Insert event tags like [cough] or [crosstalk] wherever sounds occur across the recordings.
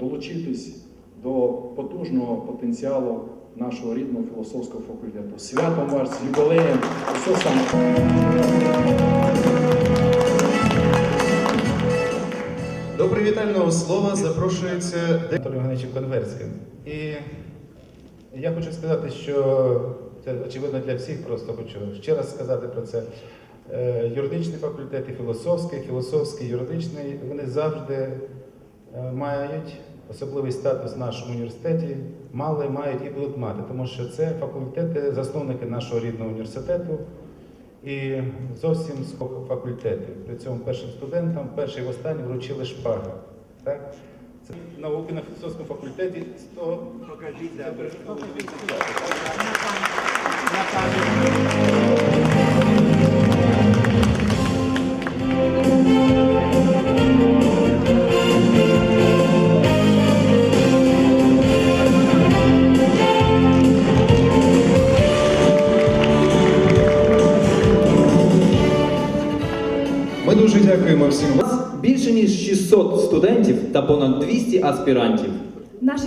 долучитись до потужного потенціалу нашого рідного філософського факультету. Святом вас, з юбілеєм, все саме. До привітального слова запрошується Анатолій Євгеновичем Конверським. І я хочу сказати, що це очевидно для всіх, просто хочу ще раз сказати про це. Е, Юридичний факультет і філософський, філософський, юридичний, вони завжди е, мають особливий статус в нашому університеті, мали, мають і будуть мати, тому що це факультети, засновники нашого рідного університету і зовсім з факультетів. При цьому першим студентам, перший і останній вручили шпаги. Так? Це науки на філософському факультеті 100... Покажіть, 200 аспірантів. Наші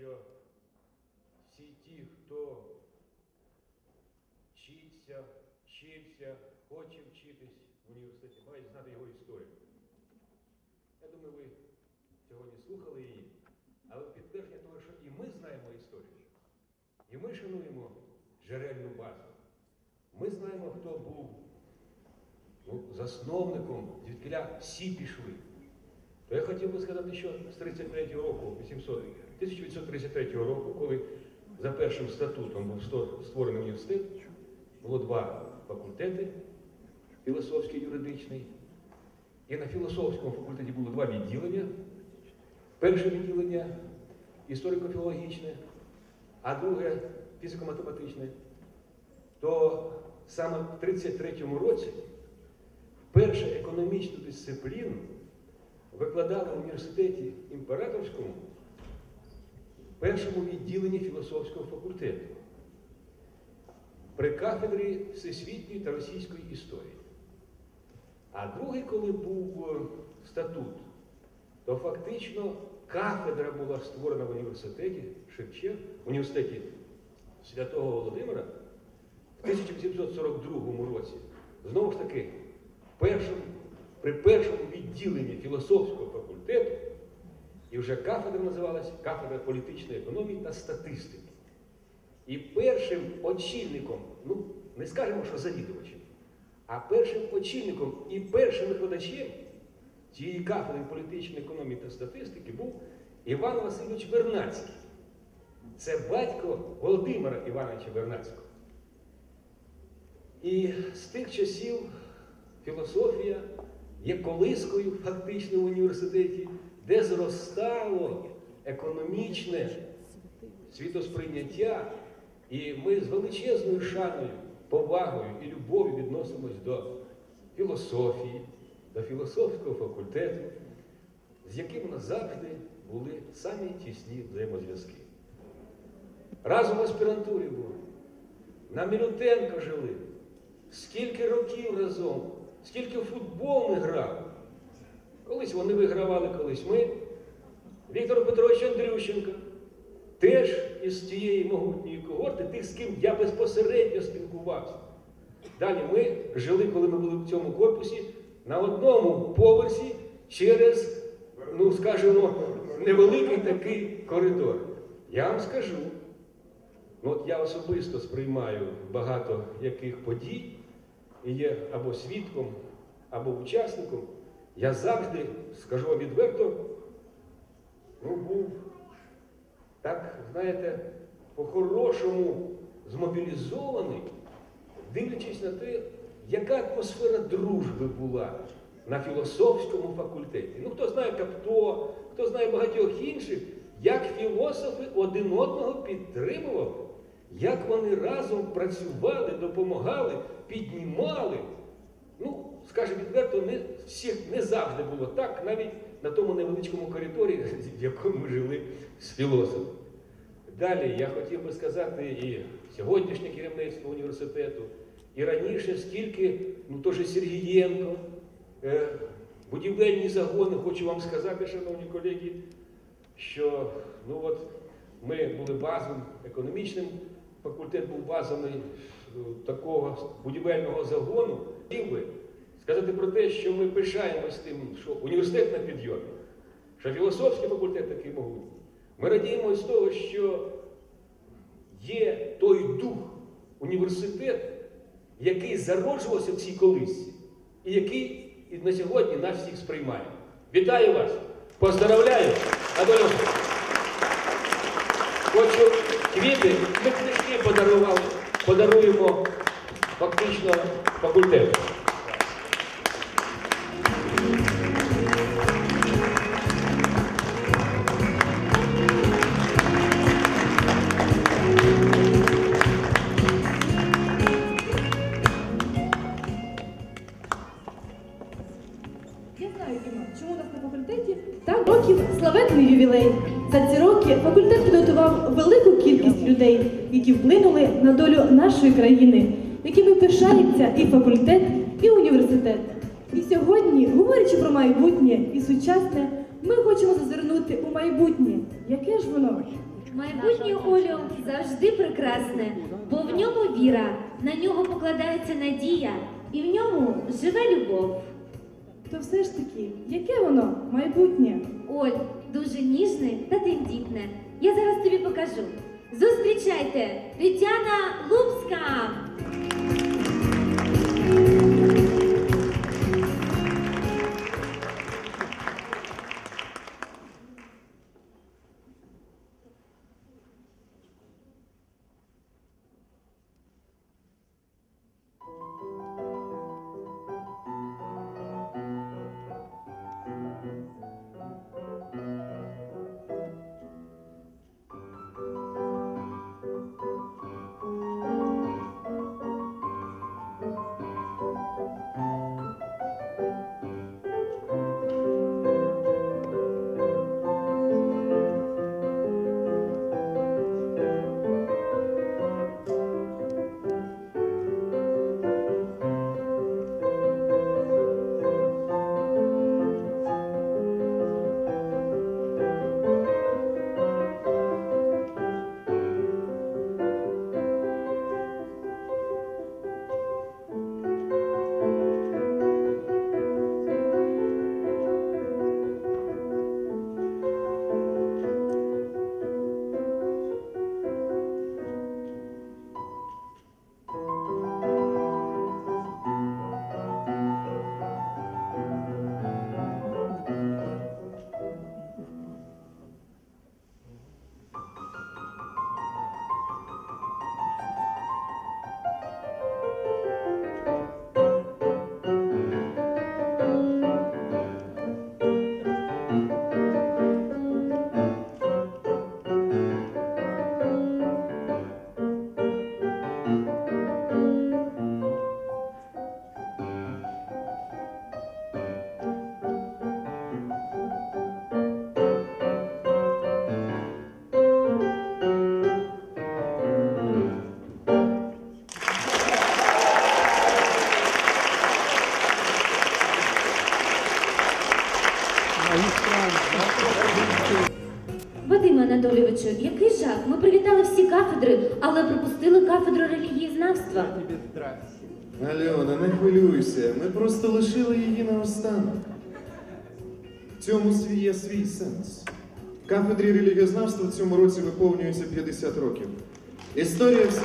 що всі ті, хто вчиться, вчився, хоче вчитись в університеті, мають знати його історію. Я думаю, ви сьогодні слухали її, але підтвердження того, що і ми знаємо історію. І ми шануємо джерельну базу. Ми знаємо, хто був ну, засновником, звідкиля всі пішли. То я хотів би сказати, що з 33 року, 800, 1933 року, коли за першим статутом був створений університет, було два факультети філософський і юридичний. І на філософському факультеті було два відділення. Перше відділення історико-філологічне, а друге фізико-математичне, то саме в 33-му році першу економічну дисципліну викладали в університеті імператорському першому відділенні філософського факультету при кафедрі всесвітньої та російської історії. А другий, коли був е, статут, то фактично кафедра була створена в університеті Шевченка, в університеті Святого Володимира в 1842 році. Знову ж таки, першому, при першому відділенні філософського факультету, і вже кафедра називалась кафедра політичної економії та статистики. І першим очільником, ну не скажемо, що завідувачем, а першим очільником і першим викладачем цієї кафедри політичної економії та статистики був Іван Васильович Вернацький. Це батько Володимира Івановича Вернацького. І з тих часів філософія є колискою фактично в університеті, де зростало економічне світосприйняття, і ми з величезною шаною, повагою і любов'ю відносимось до філософії, до філософського факультету, з яким у нас завжди були самі тісні взаємозв'язки. Разом в аспірантурі були, на Мілютенко жили, скільки років разом, скільки в футбол ми грали. Колись вони вигравали, колись ми. Віктор Петрович Андрющенко теж із тієї могутньої когорти, тих, з ким я безпосередньо спілкувався. Далі ми жили, коли ми були в цьому корпусі, на одному поверсі через, ну скажімо, невеликий такий коридор. Я вам скажу, ну от я особисто сприймаю багато яких подій і є або свідком, або учасником. Я завжди, скажу вам відверто, ну, був так, знаєте, по-хорошому змобілізований, дивлячись на те, яка атмосфера дружби була на філософському факультеті. Ну, хто знає Капто, хто знає багатьох інших, як філософи один одного підтримували, як вони разом працювали, допомагали, піднімали. Ну, скажімо відверто, не всіх не завжди було так, навіть на тому невеличкому коридорі, [laughs] в якому жили з філософом. Далі я хотів би сказати і сьогоднішнє керівництво університету, і раніше, скільки, ну то же Сергієнко, е, будівельні загони, хочу вам сказати, шановні колеги, що ну от ми були базовим економічним, факультет був базовий е, такого будівельного загону. Би сказати про те, що ми пишаємось тим, що університет на підйомі, що філософський факультет такий могутній. Ми радіємо з того, що є той дух університету, який зароджувався в цій колисці, і який на сьогодні нас всіх сприймає. Вітаю вас! Поздравляю! Адольф! Хочу квіти, ми книжки подарували, подаруємо фактично факультету. Нашої країни, якими пишається і факультет, і університет. І сьогодні, говорячи про майбутнє і сучасне, ми хочемо зазирнути у майбутнє. Яке ж воно? Майбутнє Олю завжди прекрасне, бо в ньому віра, на нього покладається надія, і в ньому живе любов. То все ж таки, яке воно майбутнє? Оль, дуже ніжне та тендітне. Я зараз тобі покажу. Зустрічайте, Тетяна Лупська! Наостанок. В цьому є свій сенс. Кафедрі релігіознавства в цьому році виповнюється 50 років. Історія всі.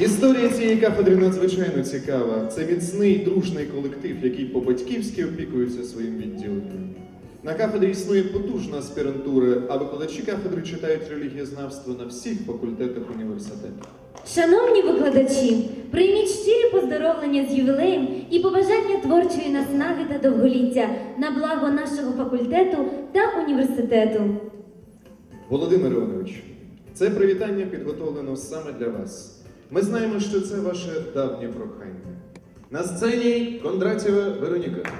Історія цієї кафедри надзвичайно цікава. Це міцний дружний колектив, який по-батьківськи опікується своїм відділенням. На кафедрі існує потужна аспірантура, а викладачі кафедри читають релігієзнавство на всіх факультетах університету. Шановні викладачі, прийміть щирі поздоровлення з ювілеєм і побажання творчої наснаги та довголіття на благо нашого факультету та університету. Володимир Іванович, це привітання підготовлено саме для вас. Ми знаємо, що це ваше давнє прохання. На сцені Кондратєва Вероніка.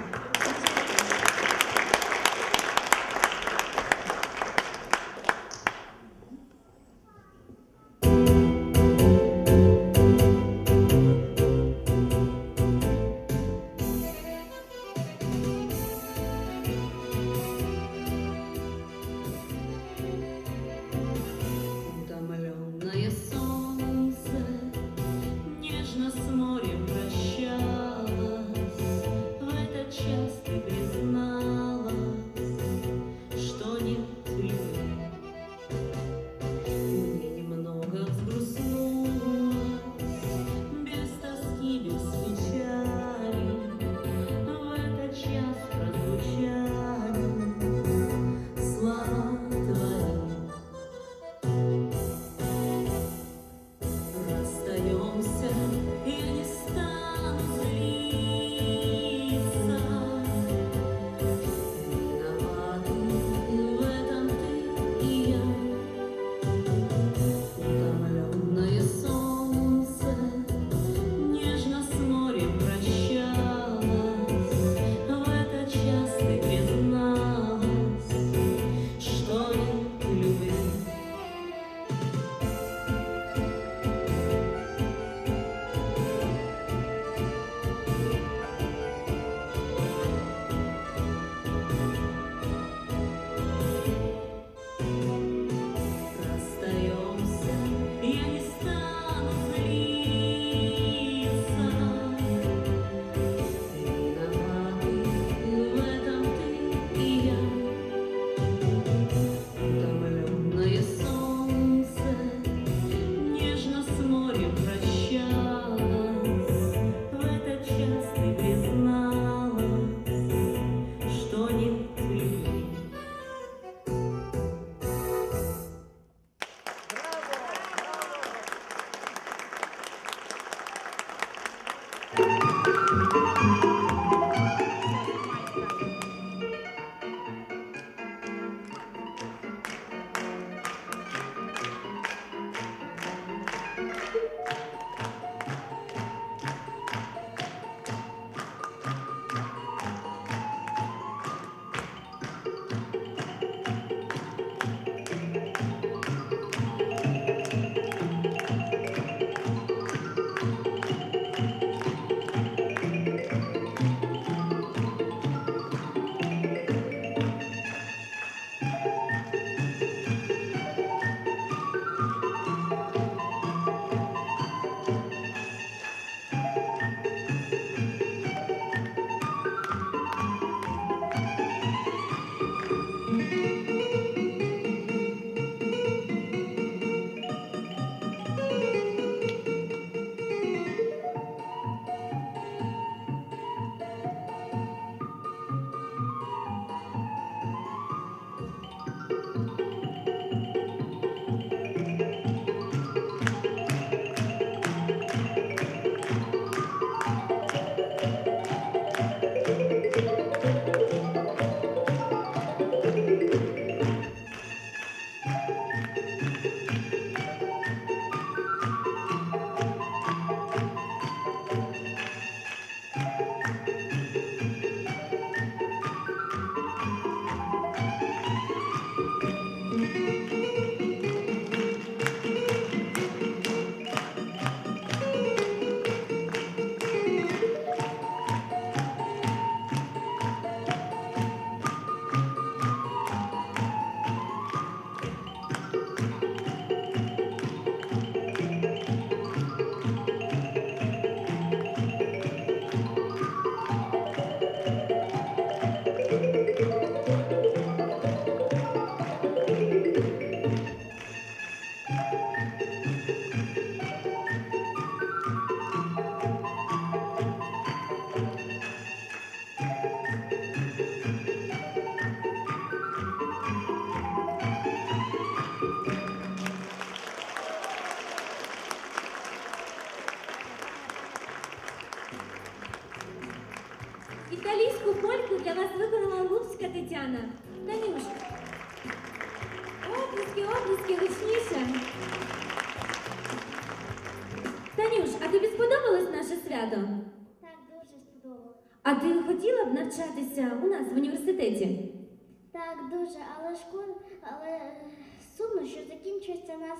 Закінчується у нас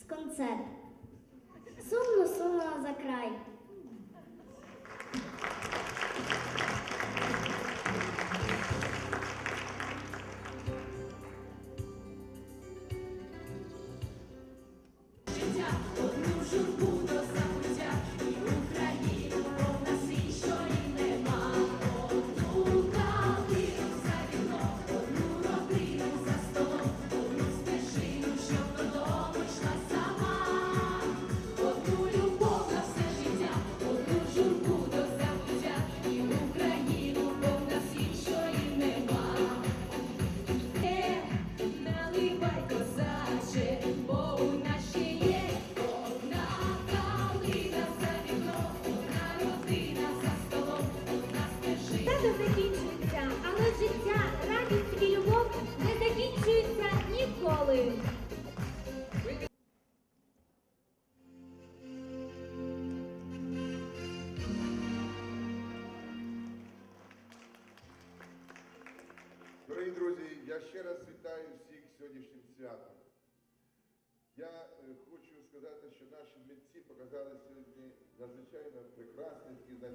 з концерт. Сумно, сумно за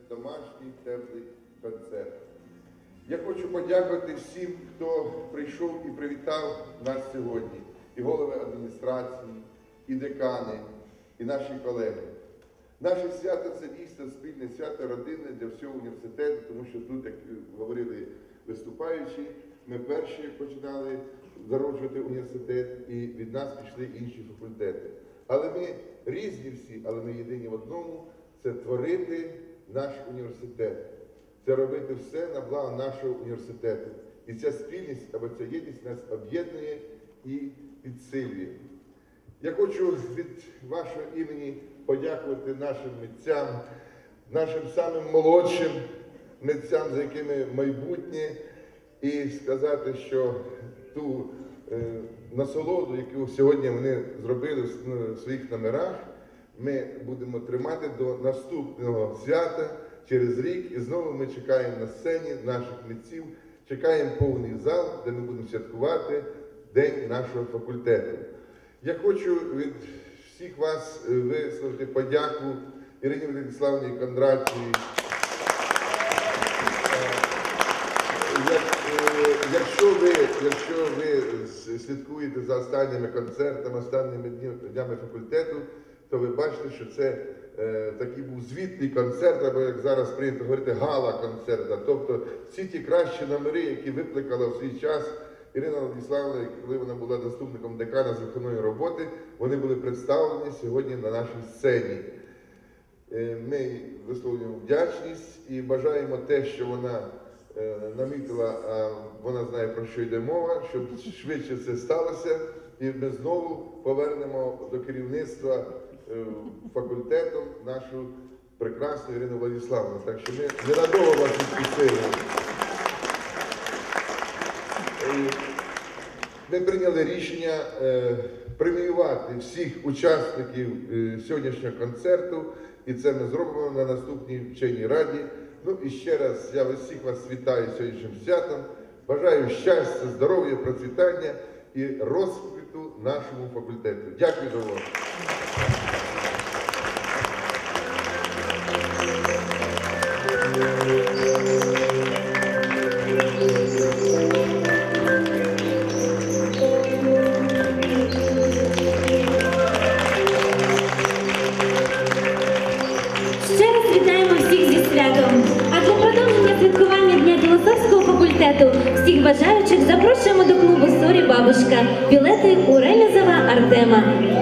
домашній теплий концерт. Я хочу подякувати всім, хто прийшов і привітав нас сьогодні. І голови адміністрації, і декани, і наші колеги. Наше свято це дійсно спільне свято родинне для всього університету, тому що тут, як говорили виступаючі, ми перші починали зароджувати університет, і від нас пішли інші факультети. Але ми різні всі, але ми єдині в одному це творити наш університет, це робити все на благо нашого університету. І ця спільність або ця єдність нас об'єднує і підсилює. Я хочу від вашого імені подякувати нашим митцям, нашим самим молодшим митцям, за якими майбутнє, і сказати, що ту е, насолоду, яку сьогодні вони зробили в своїх номерах, ми будемо тримати до наступного свята через рік. І знову ми чекаємо на сцені наших митців, чекаємо повний зал, де ми будемо святкувати День нашого факультету. Я хочу від всіх вас е, висловити подяку Ірині Владиславні Кондратівій. Як- е, Якщо ви, якщо ви слідкуєте за останніми концертами, останніми днями факультету, то ви бачите, що це е, такий був звітний концерт, або як зараз прийнято говорити, гала-концерт. Тобто всі ті кращі номери, які викликала в свій час Ірина Владиславовна, коли вона була заступником декана з виховної роботи, вони були представлені сьогодні на нашій сцені. Е, Ми висловлюємо вдячність і бажаємо те, що вона е, намітила, вона знає про що йде мова, щоб швидше це сталося, і ми знову повернемо до керівництва факультетом нашу прекрасну Ірину Владиславовну. Так що ми ненадовго вас відпустили. Е, Ми прийняли рішення е, преміювати всіх учасників е, сьогоднішнього концерту, і це ми зробимо на наступній вченій раді. Ну і ще раз я всіх вас вітаю сьогоднішнім святом. Бажаю щастя, здоров'я, процвітання і розквіту нашому факультету. Дякую за увагу.